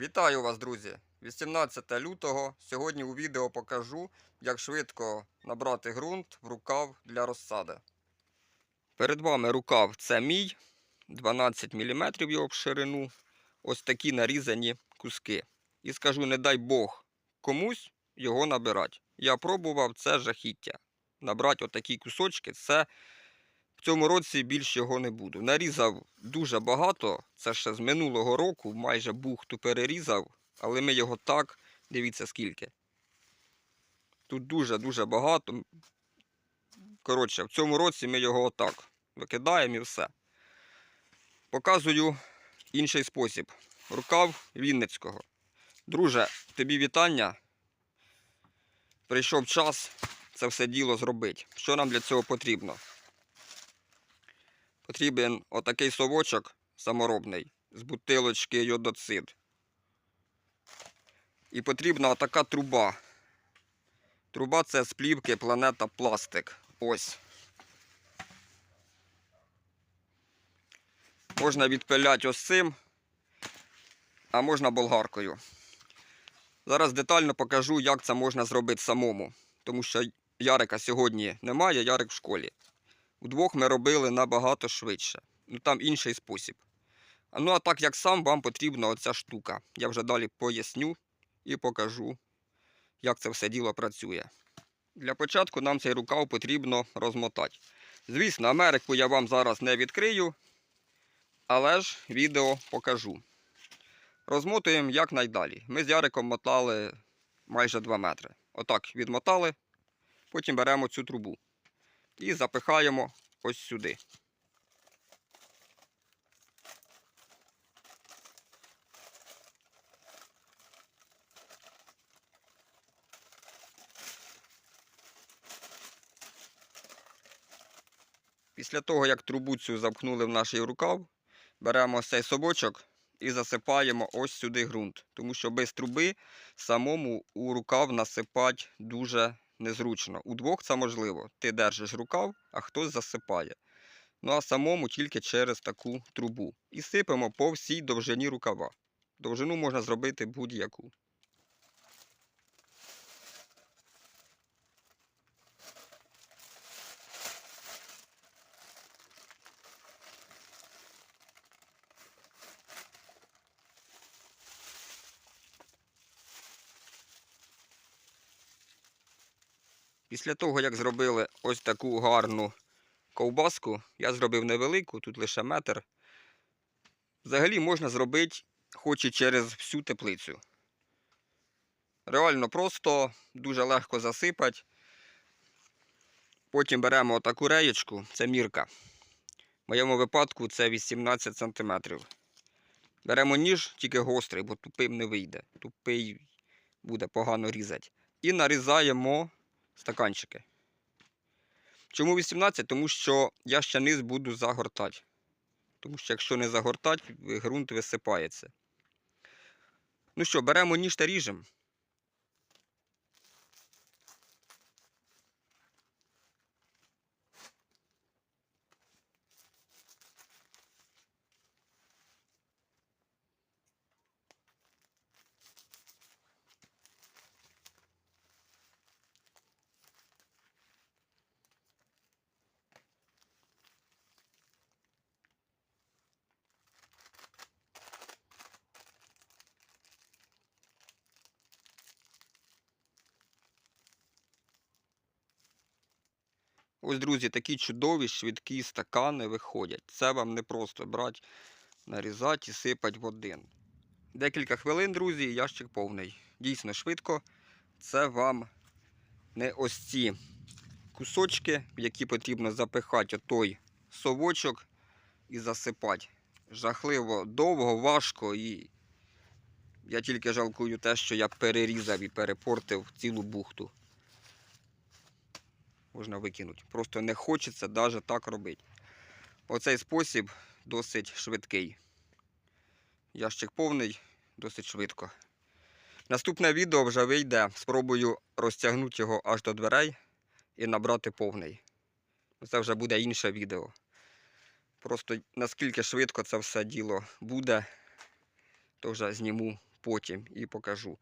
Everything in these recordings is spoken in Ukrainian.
Вітаю вас, друзі! 18 лютого. Сьогодні у відео покажу, як швидко набрати ґрунт в рукав для розсади. Перед вами рукав це мій, 12 мм його в ширину. Ось такі нарізані куски. І скажу, не дай Бог комусь його набирати. Я пробував це жахіття. Набрати отакі кусочки, це в цьому році більше його не буду. Нарізав дуже багато, це ще з минулого року, майже бухту перерізав, але ми його так, дивіться скільки. Тут дуже-дуже багато. Коротше, в цьому році ми його отак викидаємо і все. Показую інший спосіб. Рукав Вінницького. Друже, тобі вітання. Прийшов час це все діло зробити. Що нам для цього потрібно? Потрібен отакий совочок саморобний з бутилочки йодоцид. І потрібна отака труба. Труба це з плівки планета пластик. Ось. Можна відпиляти ось цим, а можна болгаркою. Зараз детально покажу, як це можна зробити самому. Тому що Ярика сьогодні немає, Ярик в школі. Вдвох ми робили набагато швидше. Ну там інший спосіб. Ну а так як сам вам потрібна оця штука. Я вже далі поясню і покажу, як це все діло працює. Для початку нам цей рукав потрібно розмотати. Звісно, Америку я вам зараз не відкрию, але ж відео покажу. Розмотуємо якнайдалі. Ми з Яриком мотали майже 2 метри. Отак відмотали, потім беремо цю трубу і запихаємо ось сюди. Після того, як трубу цю запхнули в наш рукав, беремо цей собочок і засипаємо ось сюди ґрунт. Тому що без труби самому у рукав насипати дуже незручно. Удвох це можливо. Ти держиш рукав, а хтось засипає. Ну а самому тільки через таку трубу. І сипемо по всій довжині рукава. Довжину можна зробити будь-яку. Після того, як зробили ось таку гарну ковбаску, я зробив невелику, тут лише метр. Взагалі можна зробити хоч і через всю теплицю. Реально просто, дуже легко засипати. Потім беремо отаку реєчку, це мірка. В моєму випадку це 18 см. Беремо ніж, тільки гострий, бо тупим не вийде. Тупий буде погано різати. І нарізаємо стаканчики. Чому 18? Тому що я ще низ буду загортати. Тому що якщо не загортати, ґрунт висипається. Ну що, беремо ніж та ріжемо. Ось, друзі, такі чудові, швидкі стакани виходять. Це вам не просто брати, нарізати і сипати в один. Декілька хвилин, друзі, і ящик повний. Дійсно швидко. Це вам не ось ці кусочки, які потрібно запихати той совочок і засипати. Жахливо довго, важко і я тільки жалкую те, що я перерізав і перепортив цілу бухту можна викинути. Просто не хочеться навіть так робити. Оцей спосіб досить швидкий. Ящик повний, досить швидко. Наступне відео вже вийде. Спробую розтягнути його аж до дверей і набрати повний. Це вже буде інше відео. Просто наскільки швидко це все діло буде, то вже зніму потім і покажу.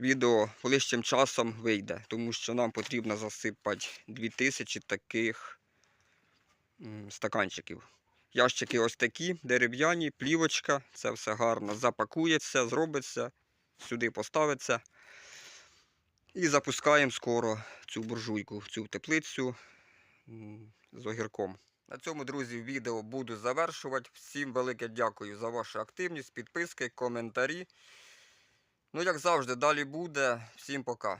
Відео ближчим часом вийде, тому що нам потрібно засипати 2000 таких стаканчиків. Ящики ось такі, дерев'яні, плівочка, це все гарно запакується, зробиться, сюди поставиться. І запускаємо скоро цю буржуйку, цю теплицю з огірком. На цьому, друзі, відео буду завершувати. Всім велике дякую за вашу активність, підписки, коментарі. Ну, як завжди, далі буде. Всім пока.